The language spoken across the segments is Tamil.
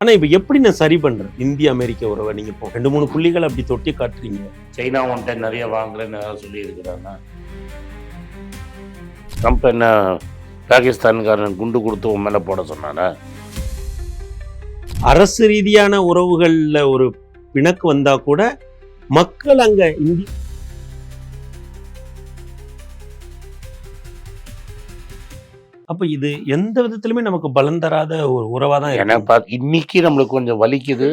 ஆனா இப்ப எப்படி நான் சரி பண்றேன்? இந்திய அமெரிக்க உறவை நீங்க இப்போ ரெண்டு மூணு புள்ளிகள் அப்படி தொட்டி காட்டுறீங்க. சைனா உன்ட்ட நிறைய வாங்குறேன்னு ஏதாவது சொல்லியிருக்கிறாங்க. ட்ரம்ப் என்ன பாகிஸ்தான்காரன் குண்டு கொடுத்து உன் மேலே போட சொன்னானா அரசு ரீதியான உறவுகள்ல ஒரு பிணக்கு வந்தா கூட மக்கள் அங்க இந்தி அப்ப இது எந்த விதத்திலுமே நமக்கு பலன் தராத ஒரு உறவா தான் ஏன்னா. பா- இன்னைக்கு நம்மளுக்கு கொஞ்சம் வலிக்குது.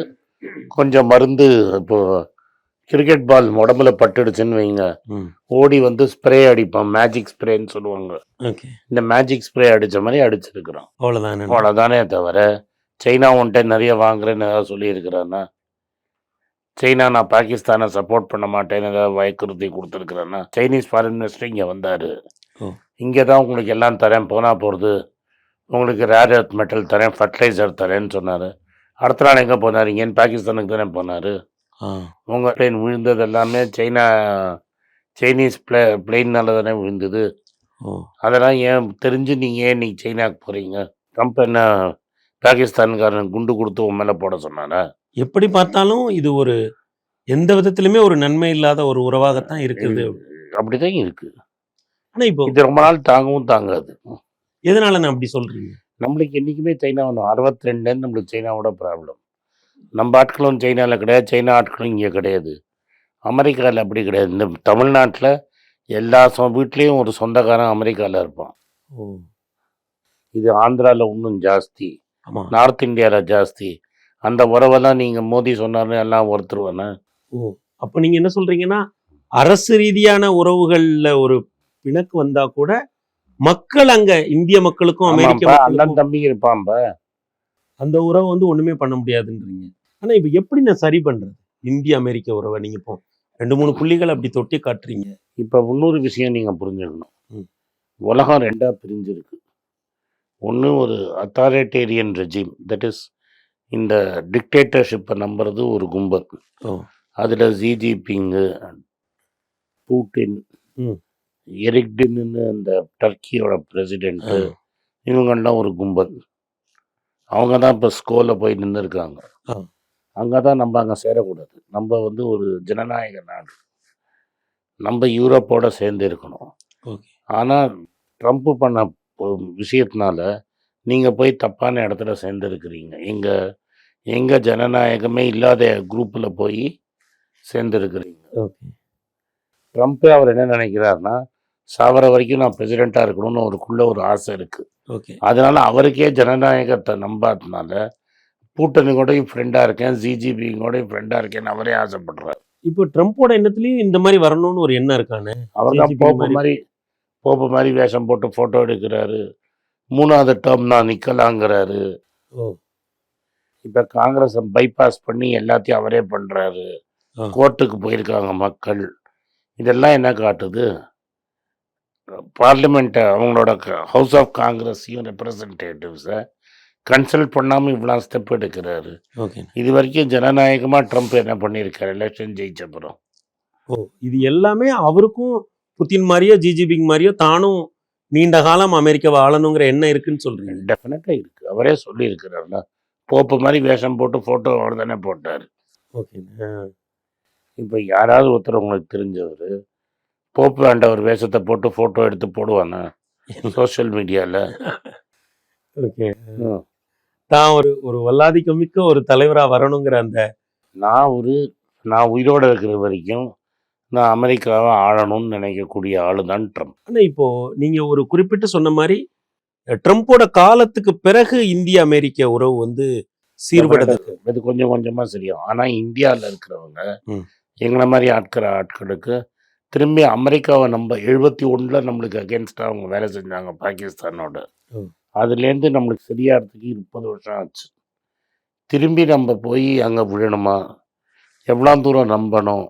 கொஞ்சம் மருந்து இப்போ கிரிக்கெட் பால் உடம்புல பட்டுடுச்சுன்னு வைங்க. ஓடி வந்து ஸ்ப்ரே அடிப்பான் மேஜிக் ஸ்ப்ரேன்னு சொல்லுவாங்க. okay. இந்த மேஜிக் ஸ்ப்ரே அடிச்ச மாதிரி அடிச்சிருக்கிறோம். அவ்வளவுதானே? அவ்வளோதானே தவிர சைனா உன்ட்ட நிறைய வாங்குறேன்னு ஏதாவது சொல்லியிருக்கிறானா சைனா நான் பாகிஸ்தானை சப்போர்ட் பண்ண மாட்டேன்னு ஏதாவது வயக்குறுத்தி கொடுத்துருக்குறேன்னா சைனீஸ் ஃபாரின் மினிஸ்டர் இங்கே வந்தார். இங்கே தான் உங்களுக்கு எல்லாம் தரேன் போனால் போகிறது உங்களுக்கு ரேர் எர்த் மெட்டல் தரேன் ஃபர்டிலைசர் தரேன்னு சொன்னார். அடுத்த நாள் எங்கே போனார்? இங்கேன்னு பாகிஸ்தானுக்கு தானே போனார். உங்கள் பிளேன் விழுந்தது எல்லாமே சைனா சைனீஸ் பிளே பிளெயின்னால தானே விழுந்தது. அதெல்லாம் ஏன் தெரிஞ்சு நீங்கள் ஏன் இன்னைக்கு சைனாக்கு போகிறீங்க ட்ரம்ப் என்ன பாகிஸ்தான்காரன் குண்டு கொடுத்து உன் மேலே போட சொன்னானா எப்படி பார்த்தாலும் இது ஒரு எந்த விதத்திலுமே ஒரு நன்மை இல்லாத ஒரு உறவாகத்தான் இருக்குது. அப்படிதான் இருக்கு. ஆனா இப்போ இது ரொம்ப நாள் தாங்கவும் தாங்காது. எதனால நான் அப்படி சொல்றீங்க? நம்மளுக்கு என்றைக்குமே சைனா ஒன்று அறுபத்தி ரெண்டுன்னு நம்மளுக்கு சைனாவோட ப்ராப்ளம் நம்ம ஆட்களும் சைனாவில் கிடையாது சைனா ஆட்களும் இங்கே கிடையாது. அமெரிக்காவில் அப்படி கிடையாது. இந்த தமிழ்நாட்டில் எல்லா சொ வீட்லேயும் ஒரு சொந்தக்காரன் அமெரிக்காவில் இருப்பான். ஓ. இது ஆந்திராவில் இன்னும் ஜாஸ்தி ஆமா. நார்த் இந்தியாவில் ஜாஸ்தி. அந்த உறவெல்லாம் நீங்கள் மோடி சொன்னார்னு எல்லாம் ஒருத்தருவானே ஓ. அப்ப நீங்க என்ன சொல்றீங்கன்னா அரசு ரீதியான உறவுகள்ல ஒரு பிணக்கு வந்தா கூட மக்கள் அங்க இந்திய மக்களுக்கும் அமெரிக்க அண்ணன் தம்பி இருப்பான்பா அந்த உறவை வந்து ஒண்ணுமே பண்ண முடியாதுன்றீங்க. ஆனா இப்ப எப்படி நான் சரி பண்றது? இந்திய அமெரிக்க உறவை நீங்க இப்போ ரெண்டு மூணு புள்ளிகள் அப்படி தொட்டி காட்டுறீங்க. இப்போ இன்னொரு விஷயம் நீங்கள் புரிஞ்சுக்கணும். உலகம் ரெண்டாக பிரிஞ்சிருக்கு. ஒன்று ஒரு அத்தாரிட்டேரியன் ரெஜிம் தட் இஸ் இந்த டிக்டேட்டர்ஷிப்பை நம்புறது ஒரு கும்பல். அதில் ஜிஜிபிங்கு பூட்டின். எரிக்டின்னு அந்த டர்க்கியோட பிரசிடென்ட்டு ஆ. இவங்கெல்லாம் ஒரு கும்பல். அவங்க தான் இப்போ ஸ்கோலில் போய் நின்று இருக்காங்க ஆ. அங்கே தான் நம்ம அங்கே சேரக்கூடாது. நம்ம வந்து ஒரு ஜனநாயக நாடு. நம்ம யூரோப்போட சேர்ந்து இருக்கணும். ஓகே. ஆனால் ட்ரம்ப் பண்ண விஷயத்தினால நீங்கள் போய் தப்பான இடத்துல சேர்ந்துருக்கிறீங்க. எங்கள் எங்கள் ஜனநாயகமே இல்லாத குரூப்பில் போய் சேர்ந்துருக்கிறீங்க. ஓகே. ட்ரம்ப்பே அவர் என்ன நினைக்கிறாருன்னா சாவர வரைக்கும் நான் பிரசிடெண்ட்டாக இருக்கணும்னு அவருக்குள்ள ஒரு ஆசை இருக்குது ஓகே. அதனால அவருக்கே ஜனநாயகத்தை நம்பாதனால பூட்டனு கூடயும் ஃப்ரெண்டாக இருக்கேன் ஜிஜிபி கூடயும் ஃப்ரெண்டாக இருக்கேன்னு அவரே ஆசைப்படுறாரு. இப்போ ட்ரம்ப்போட எண்ணத்துலயும் இந்த மாதிரி வரணும்னு ஒரு எண்ணம் இருக்கானே? அவர் தான் போப்பு மாதிரி. போப்பு மாதிரி வேஷம் போட்டு ஃபோட்டோ எடுக்கிறாரு. மூணாவது டேர்ம் தான் நிற்கலாங்கிறாரு இப்போ காங்கிரஸை பைபாஸ் பண்ணி எல்லாத்தையும் அவரே பண்ணுறாரு ஆ. கோர்ட்டுக்கு போயிருக்காங்க மக்கள். இதெல்லாம் என்ன காட்டுது? பார்லிமெண்ட்டை அவங்களோட ஹவுஸ் ஆஃப் காங்கிரஸையும் ரெப்ரசன்டேட்டிவ்ஸை கன்சல்ட் பண்ணாமல் இவ்வளோ ஸ்டெப் எடுக்கிறாரு. ஓகே இது வரைக்கும் ஜனநாயகமாக ட்ரம்ப் என்ன பண்ணியிருக்காரு எலெக்ஷன் ஜெயிச்சப்புறம் ஓ இது எல்லாமே அவருக்கும் புத்தின் மாதிரியோ ஜிஜிபிங் மாதிரியோ தானும் நீண்ட காலம் அமெரிக்காவை ஆளணுங்கிற எண்ணம் இருக்குன்னு சொல்றீங்க. டெஃபினட்டாக இருக்குது அவரே சொல்லியிருக்கிறாருல. போப்பு மாதிரி வேஷம் போட்டு ஃபோட்டோ அவர் தானே போட்டார் ஓகே இப்போ யாராவது ஒருத்தர் உங்களுக்கு தெரிஞ்சவர் போப்பு வேண்டவர் வேஷத்தை போட்டு ஃபோட்டோ எடுத்து போடுவானா சோஷியல் மீடியாவில் ஓகே தான் ஒரு ஒரு வல்லாதிக்க மிக்க ஒரு தலைவரா வரணுங்கிற அந்த நான் ஒரு நான் உயிரோடு இருக்கிற வரைக்கும் நான் அமெரிக்காவை ஆளணும்னு நினைக்கக்கூடிய ஆளு தான் ட்ரம்ப் ஆனா இப்போ நீங்க ஒரு குறிப்பிட்டு சொன்ன மாதிரி ட்ரம்ப்போட காலத்துக்கு பிறகு இந்திய அமெரிக்க உறவு வந்து சீர்படுறதுக்கு இது கொஞ்சம் கொஞ்சமாக சரியும். ஆனால் இந்தியாவில் இருக்கிறவங்க. எங்களை மாதிரி ஆட்கிற ஆட்களுக்கு திரும்பி அமெரிக்காவை நம்ம எழுபத்தி ஒன்றில் நம்மளுக்கு அகேன்ஸ்டாக அவங்க வேலை செஞ்சாங்க பாகிஸ்தானோட. அதுலேருந்து நம்மளுக்கு சரியாகிறதுக்கு முப்பது வருஷம் ஆச்சு. திரும்பி நம்ம போய் அங்கே விழணுமா? எவ்வளோ தூரம் நம்பணும்?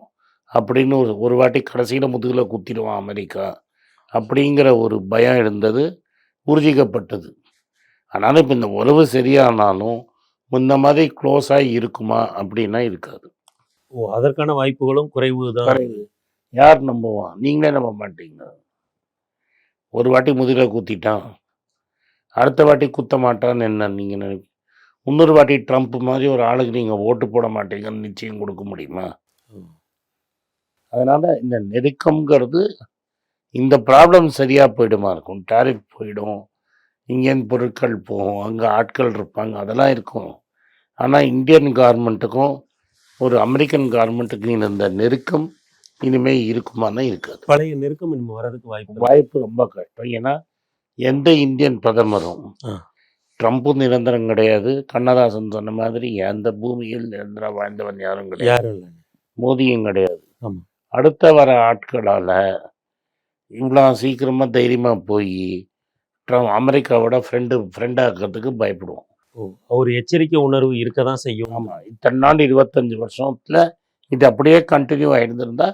அப்படின்னு ஒரு ஒரு வாட்டி கடைசியில் முதுகில் குத்திடுவான் அமெரிக்கா. அப்படிங்கிற ஒரு பயம் இருந்தது உறுதிக்கப்பட்டது. ஆனாலும் இப்போ இந்த உறவு சரியானாலும் முன்ன மாதிரி க்ளோஸாக இருக்குமா? அப்படின்னா இருக்காது. ஓ அதற்கான வாய்ப்புகளும் குறைவு தான். யார் நம்புவான் நீங்களே நம்ப மாட்டீங்க. ஒரு வாட்டி முதுகில் குத்திட்டான். அடுத்த வாட்டி குத்த மாட்டான்னு என்ன நீங்கள் இன்னொரு வாட்டி ட்ரம்ப் மாதிரி ஒரு ஆளுக்கு நீங்கள் ஓட்டு போட மாட்டீங்கன்னு நிச்சயம் கொடுக்க முடியுமா? அதனால இந்த நெருக்கம்ங்கிறது இந்த ப்ராப்ளம் சரியாக போயிடுமா இருக்கும். டாரிஃப் போயிடும். இங்கேருந்து பொருட்கள் போகும். அங்கே ஆட்கள் இருப்பாங்க. அதெல்லாம் இருக்கும். ஆனால் இந்தியன் கவர்மெண்ட்டுக்கும் ஒரு அமெரிக்கன் கவர்மெண்ட்டுக்கும் இருந்த நெருக்கம் இனிமே இருக்குமானா இருக்காது. பழைய நெருக்கம் இனிமே வர்றதுக்கு வாய்ப்பு. வாய்ப்பு ரொம்ப கஷ்டம். ஏன்னா எந்த இந்தியன் பிரதமரும். ட்ரம்ப்பும் நிரந்தரம் கிடையாது. கண்ணதாசன் சொன்ன மாதிரி எந்த பூமியில் நிரந்தரம் வாழ்ந்தவன் யாரும் கிடையாது. மோதியும் கிடையாது. அடுத்த வர ஆட்களால் இவ்வளோ சீக்கிரமாக தைரியமாக போய் ட்ரம் அமெரிக்காவோட ஃப்ரெண்டு ஃப்ரெண்டாக்கிறதுக்கு பயப்படுவோம். ஒரு எச்சரிக்கை உணர்வு இருக்க தான் செய்யும். ஆமாம் இத்தனை நாள் இருபத்தஞ்சி வருஷத்தில் இது அப்படியே கண்டினியூ ஆகிருந்திருந்தா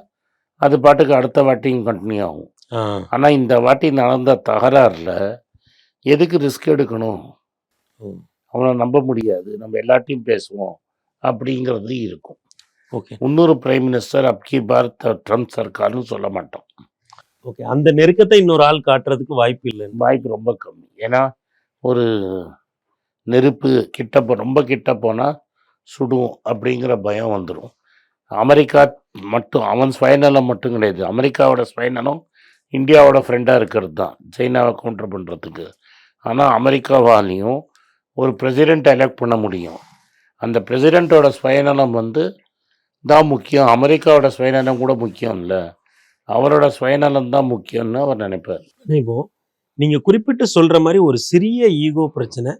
அது பாட்டுக்கு அடுத்த வாட்டியும் கண்டினியூ ஆகும். ஆனால் இந்த வாட்டி நடந்த தகராறில் எதுக்கு ரிஸ்க் எடுக்கணும்? அவனை நம்ப முடியாது. நம்ம எல்லாத்தையும் பேசுவோம். அப்படிங்கிறது இருக்கும். ஓகே. இன்னொரு பிரைம் மினிஸ்டர் அப்கி பாரத் ட்ரம்ப் சர்க்கார்னு சொல்ல மாட்டோம். ஓகே. அந்த நெருக்கத்தை இன்னொரு ஆள் காட்டுறதுக்கு வாய்ப்பு இல்லை வாய்ப்பு ரொம்ப கம்மி. ஏன்னா ஒரு நெருப்பு கிட்ட போ ரொம்ப கிட்ட போனால் சுடும் அப்படிங்கிற பயம் வந்துடும் அமெரிக்கா மட்டும் அவன் ஸ்வைனலம் மட்டும் கிடையாது. அமெரிக்காவோட ஸ்வைனலம் இந்தியாவோட ஃப்ரெண்டாக இருக்கிறது தான் சைனாவை கவுண்டர் பண்ணுறதுக்கு ஆனால் அமெரிக்காவாலையும் ஒரு பிரசிடெண்ட் எலெக்ட் பண்ண முடியும். அந்த பிரசிடெண்ட்டோட ஸ்வயநலம் வந்து தான் முக்கியம். அமெரிக்காவோட ஸ்வயநலம் கூட முக்கியம் இல்லை அவரோட ஸ்வயநலம் தான் முக்கியம்னு அவர் நினைப்பார். இப்போ நீங்க குறிப்பிட்டு சொல்ற மாதிரி ஒரு சிறிய ஈகோ பிரச்சனை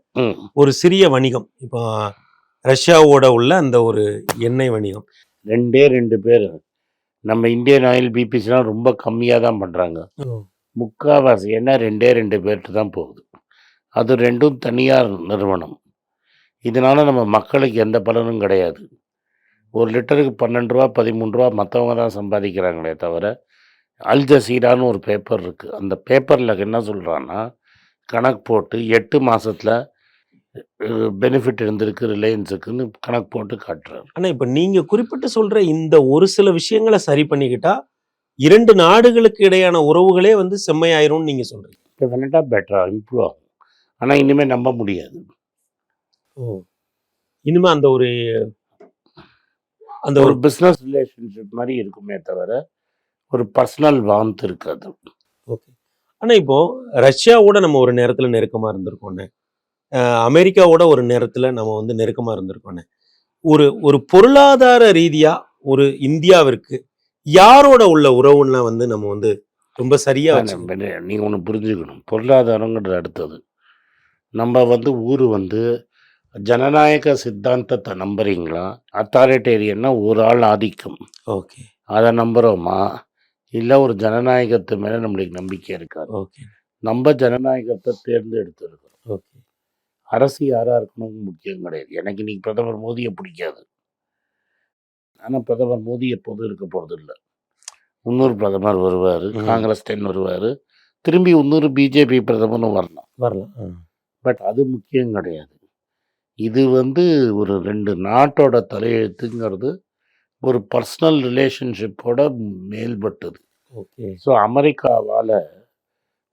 ஒரு சிறிய வணிகம். இப்போ ரஷ்யாவோட உள்ள அந்த ஒரு எண்ணெய் வணிகம். ரெண்டே ரெண்டு பேர். நம்ம இந்தியன் ஆயில் பிபிசிலாம் ரொம்ப கம்மியாக தான் பண்ணுறாங்க முக்கால்வாசி என்ன ரெண்டே ரெண்டு பேர்கிட்ட தான் போகுது. அது ரெண்டும் தனியார் நிறுவனம். இதனால் நம்ம மக்களுக்கு எந்த பலனும் கிடையாது. ஒரு லிட்டருக்கு பன்னெண்டு ரூபா பதிமூணு ரூபா மற்றவங்க தான் சம்பாதிக்கிறாங்களே தவிர அல் ஜசீரான்னு ஒரு பேப்பர் இருக்குது அந்த பேப்பரில் என்ன சொல்கிறான்னா கணக்கு போட்டு எட்டு மாதத்தில் பெனிஃபிட் இருந்திருக்கு ரிலையன்ஸுக்குன்னு கணக்கு போட்டு காட்டுறாரு. ஆனா இப்ப நீங்க குறிப்பிட்டு சொல்ற இந்த ஒரு சில விஷயங்களை சரி பண்ணிக்கிட்டா இரண்டு நாடுகளுக்கு இடையான உறவுகளே வந்து செம்மையாயிரும்னு நீங்க சொல்றீங்க. டெஃபினட்டாக பெட்டராக இம்ப்ரூவ் ஆகும். ஆனால் இனிமேல் நம்ப முடியாது. ஓ. இனிமே அந்த ஒரு அந்த ஒரு பிஸ்னஸ் ரிலேஷன்ஷிப் மாதிரி இருக்குமே தவிர ஒரு பர்சனல் வார்ம்த் இருக்காது. ஓகே. ஆனா இப்போ ரஷ்யாவோட நம்ம ஒரு நேரத்துல நெருக்கமா இருந்திருக்கோண்ணே அஹ் அமெரிக்காவோட ஒரு நேரத்துல நம்ம வந்து நெருக்கமா இருந்திருக்கோண்ணே ஒரு ஒரு பொருளாதார ரீதியா ஒரு இந்தியாவிற்கு யாரோட உள்ள உறவுன்னா வந்து நம்ம வந்து ரொம்ப சரியா வச்சுக்கணும். நீங்கள் ஒன்று புரிஞ்சுக்கணும். பொருளாதாரங்கிறது அடுத்தது. நம்ம வந்து ஊர் வந்து ஜனநாயக சித்தாந்தத்தை நம்புறீங்களா? அத்தாரிட்டேரியன்னா ஒரு ஆள் ஆதிக்கம். ஓகே. அதை நம்புகிறோமா இல்லை ஒரு ஜனநாயகத்து மேலே நம்மளுக்கு நம்பிக்கை இருக்காது ஓகே. நம்ம ஜனநாயகத்தை தேர்ந்தெடுத்திருக்கோம் ஓகே. அரசு யாராக இருக்கணும் முக்கியம் கிடையாது. எனக்கு இன்னைக்கு பிரதமர் மோடியை பிடிக்காது. ஆனால் பிரதமர் மோடி எப்போதும் இருக்க போகிறது இல்லை. இன்னொரு பிரதமர் வருவார். காங்கிரஸ் டென் வருவார். திரும்பி இன்னொரு பிஜேபி பிரதமரும் வரலாம். வரலாம். பட் அது முக்கியம் கிடையாது. இது வந்து ஒரு ரெண்டு நாட்டோட தலையெழுத்துங்கிறது ஒரு பர்சனல் ரிலேஷன்ஷிப்போட மேல்பட்டது. ஓகே. ஸோ அமெரிக்காவால்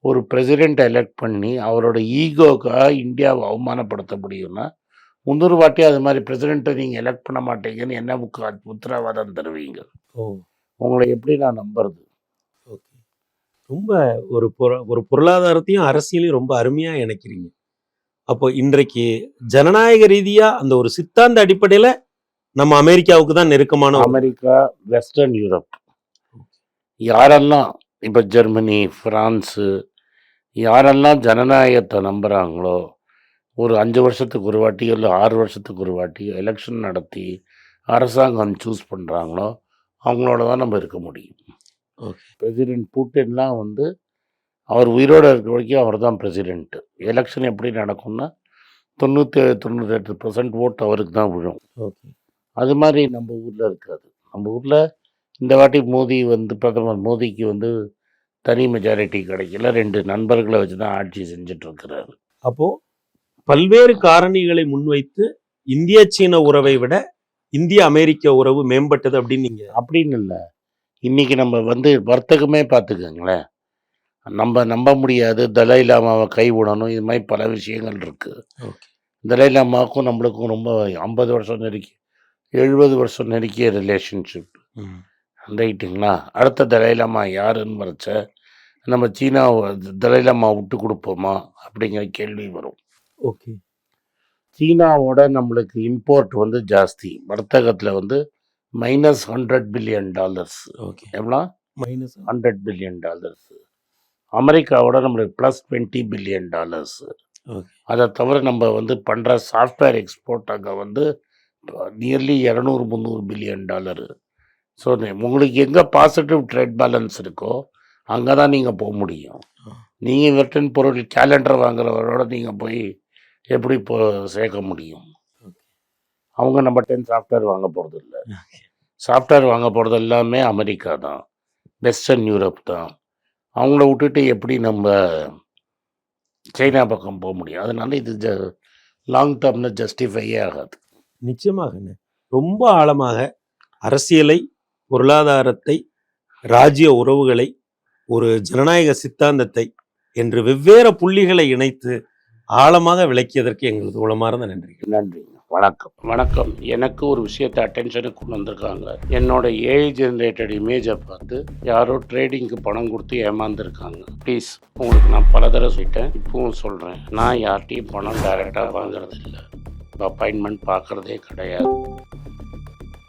ஒரு பிரசிடெண்ட் எலெக்ட் பண்ணி அவரோட ஈகோக்காக இந்தியாவை அவமானப்படுத்த முடியும்னா முன்னொரு வாட்டி அது மாதிரி பிரசிடெண்ட்டை நீங்கள் எலெக்ட் பண்ண மாட்டீங்கன்னு என்ன உத்தரவாதம் தருவீங்க? ஓ. உங்களை எப்படி நான் நம்புறது? ஓகே. ரொம்ப ஒரு பொரு ஒரு பொருளாதாரத்தையும் அரசியலையும் ரொம்ப அருமையா இணைக்கிறீங்க. அப்போ இன்றைக்கு ஜனநாயக ரீதியா அந்த ஒரு சித்தாந்த அடிப்படையில நம்ம அமெரிக்காவுக்கு தான் நெருக்கமான அமெரிக்கா வெஸ்டர்ன் யூரோப் யாரெல்லாம் இப்போ ஜெர்மனி ஃப்ரான்ஸு யாரெல்லாம் ஜனநாயகத்தை நம்புகிறாங்களோ ஒரு அஞ்சு வருஷத்துக்கு ஒரு வாட்டி இல்லை ஆறு வருஷத்துக்கு ஒரு வாட்டி எலெக்ஷன் நடத்தி அரசாங்கம் சூஸ் பண்ணுறாங்களோ அவங்களோட தான் நம்ம இருக்க முடியும். பிரசிடென்ட் பூட்டின்லாம் வந்து அவர் உயிரோடு இருக்க வரைக்கும் அவர் தான் பிரசிடென்ட்டு எலெக்ஷன் எப்படி நடக்கும்னா தொண்ணூற்றி ஏழு தொண்ணூத்தெட்டு பர்சன்ட் ஓட்டு அவருக்கு தான் விழும். ஓகே அது மாதிரி நம்ம ஊரில் இருக்காது. நம்ம ஊரில் இந்த வாட்டி மோடி வந்து பிரதமர் மோடிக்கு வந்து தனி மெஜாரிட்டி கிடைக்கல. ரெண்டு நண்பர்களை வச்சு தான் ஆட்சி செஞ்சுட்டு இருக்கிறாரு அப்போ பல்வேறு காரணிகளை முன்வைத்து இந்திய சீன உறவை விட இந்திய அமெரிக்க உறவு மேம்பட்டது அப்படின்னு நீங்க அப்படின்னு இல்லை. இன்னைக்கு நம்ம வந்து வர்த்தகமே பார்த்துக்கோங்களேன். நம்ம நம்ப முடியாது. தலை லாமாவை கைவிடணும் இது மாதிரி பல விஷயங்கள் இருக்குது ஓகே. தலைலாமாவுக்கும் நம்மளுக்கும் ரொம்ப ஐம்பது வருஷம் நெருக்கி எழுபது வருஷம் நெருக்கிய ரிலேஷன்ஷிப். ரைட்டுங்களா அடுத்த தலைலாமா யாருன்னு வரைச்ச நம்ம சீனா தலைலாமா விட்டு கொடுப்போமா? அப்படிங்கிற கேள்வி வரும். ஓகே. சீனாவோட நம்மளுக்கு இம்போர்ட் வந்து ஜாஸ்தி. வர்த்தகத்தில் வந்து minus hundred billion dollars okay. எவ்வளோ? மைனஸ் ஹண்ட்ரட் பில்லியன் டாலர்ஸ் அமெரிக்காவோட நம்மளுக்கு plus twenty billion dollars okay. அதை தவிர நம்ம வந்து பண்ணுற சாஃப்ட்வேர் எக்ஸ்போர்ட் அங்கே வந்து நியர்லி இரநூறு முந்நூறு பில்லியன் டாலரு ஸோ உங்களுக்கு எங்கே பாசிட்டிவ் ட்ரேட் பேலன்ஸ் இருக்கோ அங்கே தான் நீங்கள் போக முடியும். நீங்கள் வெட்டன் பொருள் கேலண்டர் வாங்குறவரோட நீங்கள் போய் எப்படி போ சேர்க்க முடியும்? அவங்க நம்ம டென் சாஃப்ட்வேர் வாங்க போகிறது இல்லை சாஃப்ட்வேர் வாங்க போகிறது எல்லாமே அமெரிக்கா தான். வெஸ்டர்ன் யூரோப் தான். அவங்கள விட்டுட்டு எப்படி நம்ம சைனா பக்கம் போக முடியும்? அதனால இது ஜ லாங் டேர்மில் ஜஸ்டிஃபையே ஆகாது. நிச்சயமாகண்ணே ரொம்ப ஆழமாக அரசியலை பொருளாதாரத்தை ராஜ்ய உறவுகளை ஒரு ஜனநாயக சித்தாந்தத்தை என்று வெவ்வேறு புள்ளிகளை இணைத்து ஆழமாக விளக்கியதற்கு எங்களது உளமார்ந்த நன்றிகள். நன்றி. வணக்கம். வணக்கம். எனக்கு ஒரு விஷயத்தை அட்டென்ஷனுக்கு கொண்டு வந்திருக்காங்க. என்னோட ஏஐ ஜென்ரேட்டட் இமேஜை பார்த்து யாரோ ட்ரேடிங்க்கு பணம் கொடுத்து ஏமாந்துருக்காங்க. ப்ளீஸ் உங்களுக்கு நான் பல தடவை சொல்லிட்டேன். இப்பவும் சொல்கிறேன் நான் யார்கிட்டையும் பணம் டைரெக்டாக வாங்குறது இல்லை அப்பாயின்மெண்ட் பார்க்குறதே கிடையாது.